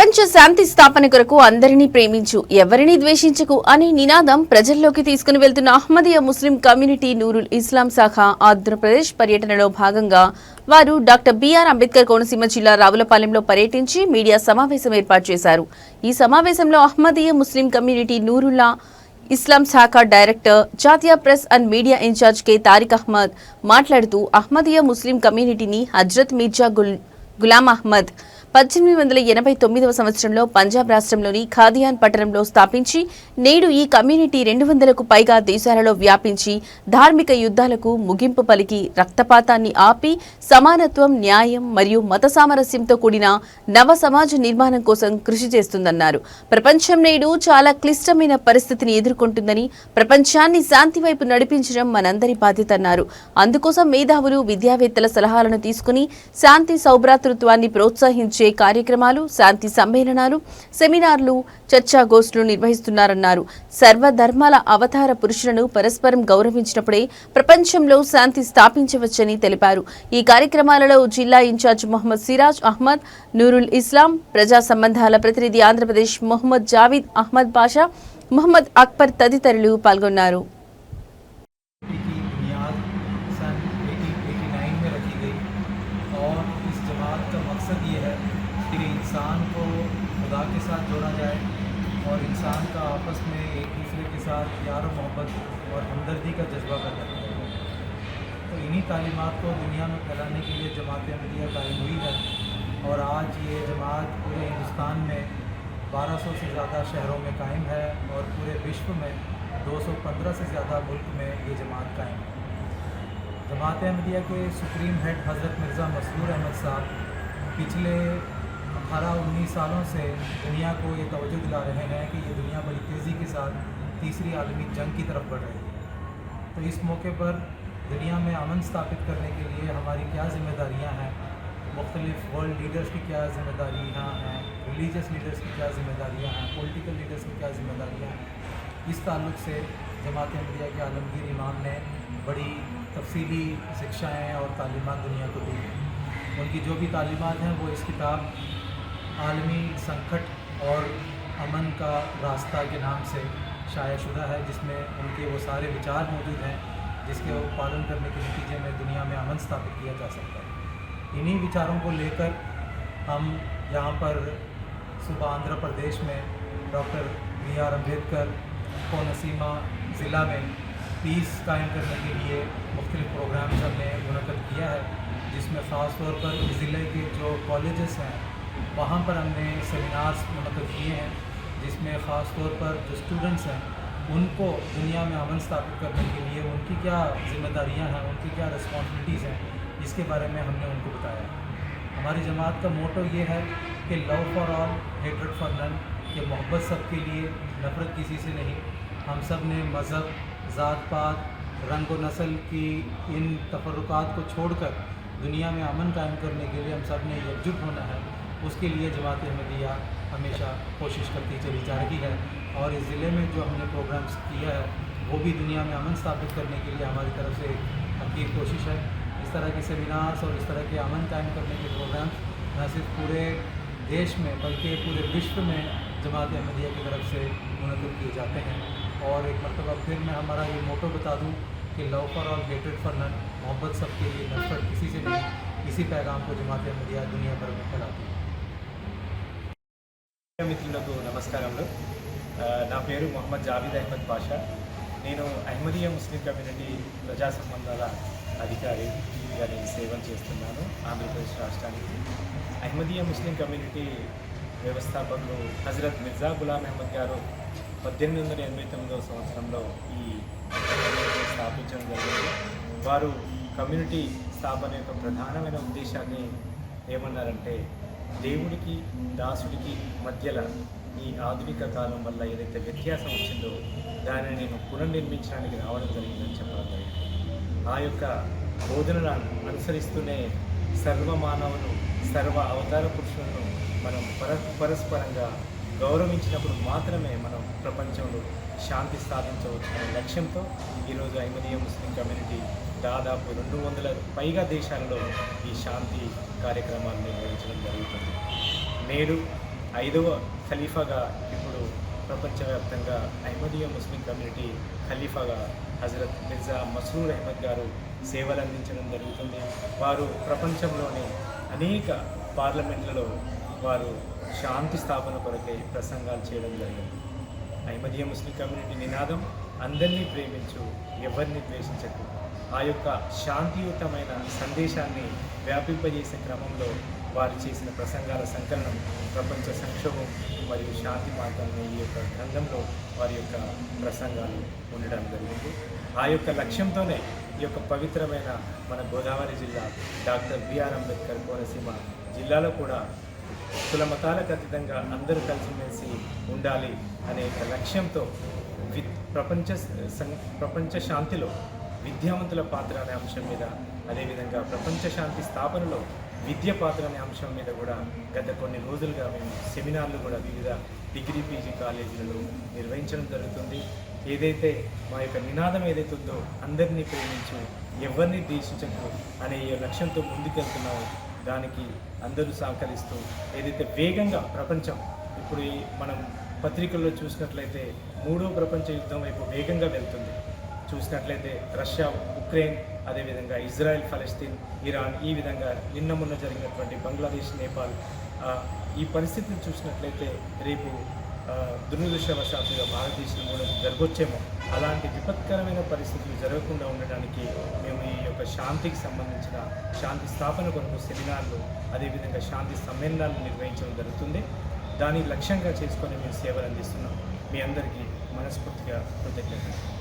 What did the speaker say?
ప్రపంచ శాంతి స్థాపన కొరకు అందరినీ ప్రేమించు ఎవరిని ద్వేషించకు అనే నినాదం ప్రజల్లోకి తీసుకుని వెళ్తున్న అహ్మదియా ముస్లిం కమ్యూనిటీ నూరుల్ ఇస్లాం శాఖ ఆంధ్రప్రదేశ్ పర్యటనలో భాగంగా వారు డాక్టర్ బిఆర్ అంబేద్కర్ కోనసీమ జిల్లా రావులపాలెంలో పర్యటించి మీడియా సమావేశం ఏర్పాటు చేశారు. ఈ సమావేశంలో అహ్మదియా ముస్లిం కమ్యూనిటీ నూరుల్లా ఇస్లాం శాఖ డైరెక్టర్ జాతీయ press and media incharge K. Tariq Ahmad మాట్లాడుతూ అహ్మదియా ముస్లిం కమ్యూనిటీని హజ్రత్ మీర్జా గుల్ గులాం అహ్మద్ పద్దెనిమిది వందల ఎనభై తొమ్మిదవ సంవత్సరంలో పంజాబ్ రాష్ట్రంలోని ఖాదియాన్ పట్టణంలో స్థాపించి నేడు ఈ కమ్యూనిటీ రెండు వందలకు పైగా దేశాలలో వ్యాపించి ధార్మిక యుద్ధాలకు ముగింపు పలికి రక్తపాతాన్ని ఆపి సమానత్వం న్యాయం మరియు మత సామరస్యంతో కూడిన నవ సమాజ నిర్మాణం కోసం కృషి చేస్తుందన్నారు. ప్రపంచం నేడు చాలా క్లిష్టమైన పరిస్థితిని ఎదుర్కొంటుందని ప్రపంచాన్ని శాంతి వైపు నడిపించడం మనందరి బాధ్యత అన్నారు. అందుకోసం మేధావులు విద్యావేత్తల సలహాలను తీసుకుని శాంతి సౌభ్రాతృత్వాన్ని ప్రోత్సహించి కార్యక్రమాలు శాంతి సమ్మేళనాలు సెమినార్లు చర్చాగోష్ఠులు నిర్వహిస్తున్నారన్నారు. సర్వధర్మాల అవతార పురుషులను పరస్పరం గౌరవించినప్పుడే ప్రపంచంలో శాంతి స్థాపించవచ్చని తెలిపారు. ఈ కార్యక్రమాలలో జిల్లా ఇన్ఛార్జ్ మొహమ్మద్ సిరాజ్ అహ్మద్ నూరుల్ ఇస్లాం ప్రజా సంబంధాల ప్రతినిధి ఆంధ్రప్రదేశ్ మొహమ్మద్ జావీద్ అహ్మద్ బాషా మొహమ్మద్ అక్బర్ తదితరులు పాల్గొన్నారు. انسان کو خدا کے ساتھ جوڑا جائے اور انسان کا آپس میں ایک دوسرے کے ساتھ پیار و محبت اور ہمدردی کا جذبہ پیدا کرتا ہے تو انہی تعلیمات کو دنیا میں پھیلانے کے لیے جماعت عملیہ قائم ہوئی ہے اور آج یہ جماعت پورے ہندوستان میں بارہ سو سے زیادہ شہروں میں قائم ہے اور پورے وشو میں دو سو پندرہ سے زیادہ ملک میں یہ جماعت قائم ہے۔ جماعت احمدیہ کے سپریم ہیڈ حضرت مرزا مسرور احمد صاحب پچھلے اٹھارہ انیس سالوں سے دنیا کو یہ توجہ دلا رہے ہیں کہ یہ دنیا بڑی تیزی کے ساتھ تیسری عالمی جنگ کی طرف بڑھ رہی ہے۔ تو اس موقع پر دنیا میں امن ثابت کرنے کے لیے ہماری کیا ذمہ داریاں ہیں؟ مختلف ورلڈ لیڈرز کی کیا ذمہ داریاں ہیں؟ ریلیجس لیڈرز کی کیا ذمہ داریاں ہیں؟ پولیٹیکل لیڈرز کی کیا ذمہ داریاں ہیں؟ اس تعلق سے جماعت احمدیہ کے عالمگیر امام نے بڑی تفصیلی شکشائیں اور تعلیمات دنیا کو دی ہیں۔ ان کی جو بھی تعلیمات ہیں وہ اس کتاب عالمی سنکٹ اور امن کا راستہ کے نام سے شائع شدہ ہے، جس میں ان کے وہ سارے وچار موجود ہیں، جس کے پالن کرنے کے نتیجے میں دنیا میں امن ستھاپت کیا جا سکتا ہے۔ انہی وچاروں کو لے کر ہم یہاں پر صبح آندھرا پردیش میں ڈاکٹر وی آر امبیدکر کو نسیمہ ضلع میں پیس قائم کرنے کے لیے مختلف پروگرامز ہم نے منعقد کیا ہے، جس میں خاص طور پر ضلع کے جو کالجز ہیں وہاں پر ہم نے سیمینارس منعقد کیے ہیں، جس میں خاص طور پر جو اسٹوڈنٹس ہیں، ان کو دنیا میں امن ثابت کرنے کے لیے ان کی کیا ذمہ داریاں ہیں، ان کی کیا رسپانسبلٹیز ہیں، اس کے بارے میں ہم نے ان کو بتایا ہماری جماعت کا موٹو یہ ہے کہ لو فار آل ہیٹرڈ فار نن کہ محبت سب کے لیے، نفرت کسی سے نہیں۔ ہم سب نے مذہب، ذات پات، رنگ و نسل کی ان تفرقات کو چھوڑ کر دنیا میں امن قائم کرنے کے لیے ہم سب نے یکجٹ ہونا ہے۔ اس کے لیے جماعت احمدیہ ہمیشہ کوشش کرتی چلی جا رہی ہے اور اس ضلع میں جو ہم نے پروگرامس کیا ہے، وہ بھی دنیا میں امن ثابت کرنے کے لیے ہماری طرف سے حقیق کوشش ہے۔ اس طرح کے سیمینارس اور اس طرح کے امن قائم کرنے کے پروگرامس نہ صرف پورے دیش میں بلکہ پورے وشو میں جماعت احمدیہ کی طرف سے منعقد کیے جاتے ہیں۔ اور ایک مرتبہ پھر میں ہمارا یہ موٹو بتا دوں کہ لو فار اور گیٹڈ فار نٹ محبت سب کے لیے نفرت کسی سے نہیں، اسی پیغام کو جماعت احمدیہ دنیا بھر میں پھیلاتی ہے۔ మిత్రులకు నమస్కారములు. నా పేరు మొహమ్మద్ జావీద్ అహ్మద్ పాషా నేను అహ్మదీయ ముస్లిం కమ్యూనిటీ ప్రజా సంబంధాల అధికారి అని సేవలు చేస్తున్నాను ఆంధ్రప్రదేశ్ రాష్ట్రానికి. అహ్మదీయ ముస్లిం కమ్యూనిటీ వ్యవస్థాపకులు హజరత్ మిర్జా గులాం అహ్మద్ గారు పద్దెనిమిది వందల ఎనభై తొమ్మిదవ సంవత్సరంలో ఈ స్థాపించడం జరిగింది. వారు కమ్యూనిటీ స్థాపన యొక్క ప్రధానమైన ఉద్దేశాన్ని ఏమన్నారంటే దేవుడికి దాసుడికి మధ్యల ఈ ఆధునిక కాలం వల్ల ఏదైతే వ్యత్యాసం వచ్చిందో దానిని నేను పునర్నిర్మించడానికి రావడం జరిగిందని చెప్పడం జరిగింది. ఆ యొక్క బోధనలను అనుసరిస్తూనే సర్వ మానవులు సర్వ అవతార పురుషులను మనం పర పరస్పరంగా గౌరవించినప్పుడు మాత్రమే మనం ప్రపంచంలో శాంతి స్థాపించవచ్చు అనే లక్ష్యంతో ఈరోజు ఐమదీయ ముస్లిం కమ్యూనిటీ దాదాపు రెండు వందల పైగా దేశాలలో ఈ శాంతి కార్యక్రమాన్ని నిర్వహించడం జరుగుతుంది. నేడు ఐదవ ఖలీఫాగా ఇప్పుడు ప్రపంచవ్యాప్తంగా అహ్మదీయ ముస్లిం కమ్యూనిటీ ఖలీఫాగా హజరత్ మిర్జా మసరూర్ అహ్మద్ గారు సేవలు అందించడం జరుగుతుంది. వారు ప్రపంచంలోని అనేక పార్లమెంట్లలో వారు శాంతి స్థాపన కొరకై ప్రసంగాలు చేయడం జరిగింది. ఐమదీయ ముస్లిం కమ్యూనిటీ నినాదం అందరినీ ప్రేమించు ఎవరిని ద్వేషించకు. ఆ యొక్క శాంతియుతమైన సందేశాన్ని వ్యాపింపజేసే క్రమంలో వారు చేసిన ప్రసంగాల సంకలనం ప్రపంచ సంక్షోభం మరియు శాంతి మార్గంలో ఈ యొక్క గ్రంథంలో వారి యొక్క ప్రసంగాలు ఉండడం జరిగింది. ఆ యొక్క లక్ష్యంతోనే ఈ యొక్క పవిత్రమైన మన గోదావరి జిల్లా డాక్టర్ బిఆర్ అంబేద్కర్ కోనసీమ జిల్లాలో కూడా కుల మతాలకు అతీతంగా అందరూ కలిసిమెలిసి ఉండాలి అనే ఒక లక్ష్యంతో వి ప్రపంచ సం- ప్రపంచ శాంతిలో విద్యావంతుల పాత్ర అనే అంశం మీద అదేవిధంగా ప్రపంచ శాంతి స్థాపనలో విద్య పాత్ర అనే అంశం మీద కూడా గత కొన్ని రోజులుగా మేము సెమినార్లు కూడా వివిధ డిగ్రీ పీజీ కాలేజీలలో నిర్వహించడం జరుగుతుంది. ఏదైతే మా యొక్క నినాదం ఏదైతే ఉందో అందరినీ ప్రేమించు ఎవరిని ద్వేషించకు అనే లక్ష్యంతో ముందుకెళ్తున్నామో దానికి అందరూ సహకరిస్తూ ఏదైతే వేగంగా ప్రపంచం ఇప్పుడు ఈ మనం పత్రికల్లో చూసినట్లయితే మూడో ప్రపంచ యుద్ధం వైపు వేగంగా వెళ్తుంది. చూసినట్లయితే రష్యా ఉక్రెయిన్ అదేవిధంగా ఇజ్రాయెల్ ఫలస్తీన్ ఇరాన్ ఈ విధంగా నిన్న మొన్న జరిగినటువంటి బంగ్లాదేశ్ నేపాల్ ఈ పరిస్థితిని చూసినట్లయితే రేపు ఆ, దురదృష్టవశాత్తుగా భారతదేశం జరగొచ్చేమో అలాంటి విపత్కరమైన పరిస్థితులు జరగకుండా ఉండడానికి మేము శాంతికి సంబంధించిన శాంతి స్థాపన కొరకు సెమినార్లు అదేవిధంగా శాంతి సమ్మేళనాలు నిర్వహించడం జరుగుతుంది. దాన్ని లక్ష్యంగా చేసుకొని మేము సేవలు అందిస్తున్నాం. మీ అందరికీ మనస్ఫూర్తిగా కృతజ్ఞతలు.